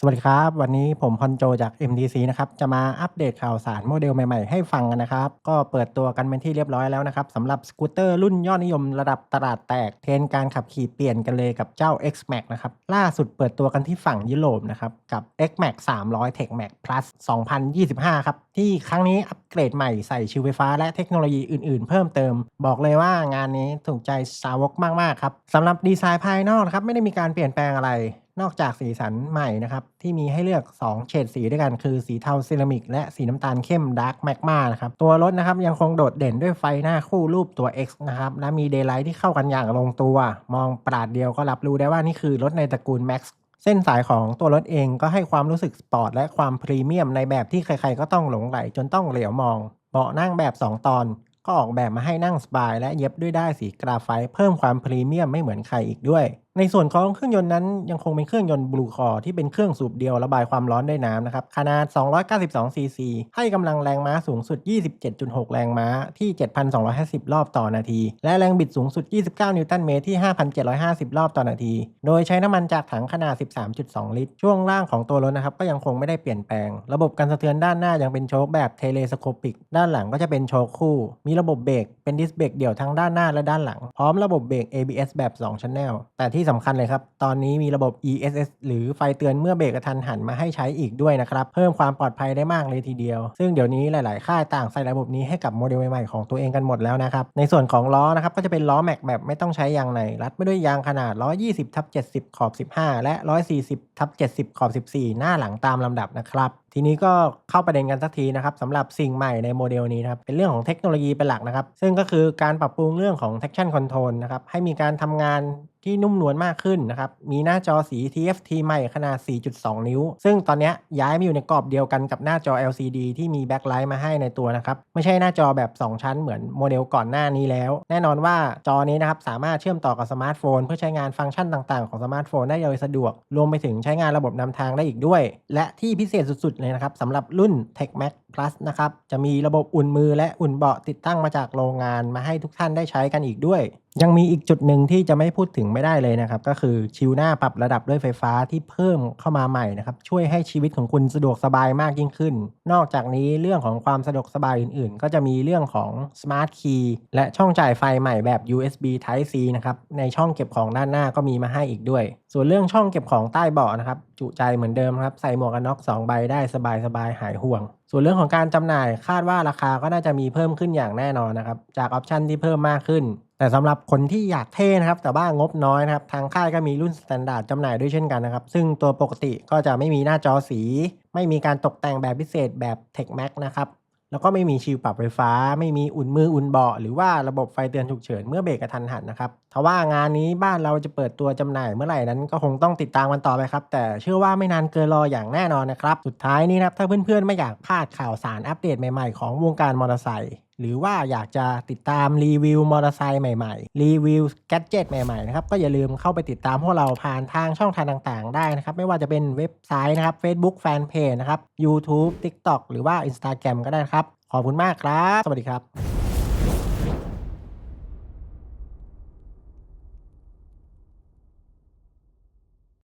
สวัสดีครับ วันนี้ผมพอนโจจาก MDC นะครับ จะมาอัปเดตข่าวสารโมเดลใหม่ๆ ให้ฟังกันนะครับ ก็เปิดตัวกันเป็นที่เรียบร้อยแล้วนะครับสำหรับสกูตเตอร์รุ่นยอดนิยมระดับตลาดแตก เทรนการขับขี่เปลี่ยนกันเลยกับเจ้า X-Max นะครับ ล่าสุดเปิดตัวกันที่ฝั่งยุโรปนะครับ กับ X-Max 300 Tech Max Plus 2025 ครับ ที่ครั้งนี้อัปเกรดใหม่ใส่ชิวไฟฟ้าและเทคโนโลยีอื่นๆ เพิ่มเติม บอกเลยว่างานนี้ถูกใจสาวกมากๆครับสำหรับดีไซน์ภายนอกนะครับไม่ได้มีการเปลี่ยนแปลงอะไร นอกจากสีสันใหม่นะครับ ที่มีให้เลือก 2 เฉดสีด้วยกันคือสีเทาเซรามิกและสีน้ำตาลเข้มดาร์กแมกมานะครับ ตัวรถนะครับยังคงโดดเด่นด้วยไฟหน้าคู่รูปตัว X นะครับ และมีเดย์ไลท์ที่เข้ากันอย่างลงตัว มองปราดเดียวก็รับรู้ได้ว่านี่คือรถในตระกูล Max เส้นสายของตัวรถเองก็ให้ความรู้สึกสปอร์ตและความพรีเมียมในแบบที่ใครๆก็ต้องหลงไหลจนต้องเหลียวมองเบาะนั่งแบบ 2 ตอนก็ออกแบบมาให้นั่งสบาย และเย็บด้วยด้ายสีกราไฟต์เพิ่มความพรีเมียมไม่เหมือนใครอีกด้วย ในส่วนของเครื่องยนต์นั้นยังคงเป็นเครื่องยนต์บลูคอร์ที่เป็นเครื่องสูบเดียวระบายความร้อนด้วยน้ำนะครับ ขนาด 292 ซีซี ให้กำลังแรงม้าสูงสุด 27.6 แรงม้าที่ 7,250 รอบต่อนาที และแรงบิดสูงสุด 29 นิวตันเมตรที่ 5,750 รอบต่อนาที โดยใช้น้ำมันจากถังขนาด 13.2 ลิตร ช่วงล่างของตัวรถนะครับก็ยังคงไม่ได้เปลี่ยนแปลง ระบบการสะเทือนด้านหน้ายังเป็นโชคแบบเทเลสโคปิก ด้านหลังก็จะเป็นโชคคู่ มีระบบเบรกเป็นดิสเบรกเดี่ยวทั้งด้านหน้าและด้านหลัง พร้อมระบบเบรก ABS แบบ2 Channel แต่ที่สำคัญเลยครับ ตอนนี้มีระบบ ESS หรือไฟเตือนเมื่อเบรกกระทันหันมาให้ใช้อีกด้วยนะครับ เพิ่มความปลอดภัยได้มากเลยทีเดียว ซึ่งเดี๋ยวนี้หลายๆ ค่ายต่างใส่ระบบนี้ให้กับโมเดลใหม่ๆของตัวเองกันหมดแล้วนะครับ ในส่วนของล้อนะครับก็จะเป็นล้อแม็กแบบไม่ต้องใช้ยางในรัดไม่ด้วยยางขนาด 120ทับ70 ขอบ 15 และ 140ทับ70 ขอบ 14 หน้าหลังตามลำดับนะครับทีนี้ก็เข้าประเด็นกันสักทีนะครับสำหรับสิ่งใหม่ในโมเดลนี้นะครับเป็นเรื่องของเทคโนโลยีเป็นหลักนะครับ ซึ่งก็คือการปรับปรุงเรื่องของ traction control นะครับให้มีการทำงาน ที่นุ่มนวลมากขึ้นนะครับ มีหน้าจอสี TFT ใหม่ขนาด 4.2 นิ้ว ซึ่งตอนนี้ยย้ายมาอยู่ในกรอบเดียวกันกับหน้าจอ LCD ที่มีแบ็คไลท์มาให้ในตัวนะครับ ไม่ใช่หน้าจอแบบ 2 ชั้นเหมือนโมเดลก่อนหน้านี้แล้ว แน่นอนว่าจอนี้นะครับสามารถเชื่อมต่อกับสมาร์ทโฟน เพื่อใช้งานฟังก์ชันต่างๆของสมาร์ทโฟนได้โดยสะดวก รวมไปถึงใช้งานระบบนำทางได้อีกด้วย และที่พิเศษสุดๆเลยนะครับสำหรับรุ่น Tech Max Plus นะครับจะมีระบบอุ่นมือและอุ่นเบาะติดตั้งมาจากโรงงานมาให้ทุกท่านได้ใช้กันอีกด้วย ยังมีอีกจุดหนึ่งที่จะไม่พูดถึงไม่ได้เลยนะครับ ก็คือชิวหน้าปรับระดับด้วยไฟฟ้าที่เพิ่มเข้ามาใหม่นะครับช่วยให้ชีวิตของคุณสะดวกสบายมากยิ่งขึ้น นอกจากนี้เรื่องของความสะดวกสบายอื่นๆ ก็จะมีเรื่องของ Smart Key และช่องจ่ายไฟใหม่แบบ USB Type C นะครับในช่องเก็บของด้านหน้าก็มีมาให้อีกด้วยส่วนเรื่องช่องเก็บของใต้เบาะนะครับ จุใจเหมือนเดิมครับ ใส่หมวกกันน็อก 2 ใบได้สบายๆหายห่วง ส่วนเรื่องของการจำหน่ายคาดว่าราคาก็น่าจะมีเพิ่มขึ้นอย่างแน่นอนนะครับ จากออปชันที่เพิ่มมากขึ้น แต่สำหรับคนที่อยากเท่นะครับ แต่ว่างบน้อยนะครับ ทางค่ายก็มีรุ่นสแตนดาร์ดจำหน่ายด้วยเช่นกันนะครับ ซึ่งตัวปกติก็จะไม่มีหน้าจอสี ไม่มีการตกแต่งแบบพิเศษแบบ Tech Max นะครับแล้วก็ไม่มีชิลปรับไฟฟ้า ไม่มีอุ่นมืออุ่นเบาะหรือว่าระบบไฟเตือนฉุกเฉินเมื่อเบรกกระทันหันนะครับ ทว่างานนี้บ้านเราจะเปิดตัวจำหน่ายเมื่อไหร่นั้นก็คงต้องติดตามกันต่อไปครับ แต่เชื่อว่าไม่นานเกินรออย่างแน่นอนนะครับ สุดท้ายนี้นะครับถ้าเพื่อนๆไม่อยากพลาดข่าวสารอัปเดตใหม่ๆของวงการมอเตอร์ไซค์หรือว่าอยากจะติดตามรีวิวมอเตอร์ไซค์ใหม่ๆ รีวิวแกดเจิตใหม่ๆนะครับก็อย่าลืมเข้าไปติดตามพวกเราผ่านทางช่องทางต่างๆ ได้นะครับ ไม่ว่าจะเป็นเว็บไซต์นะครับ Facebook Fanpage นะครับ YouTube TikTok หรือว่า Instagram ก็ได้ครับ ขอบคุณมากครับ สวัสดีครับ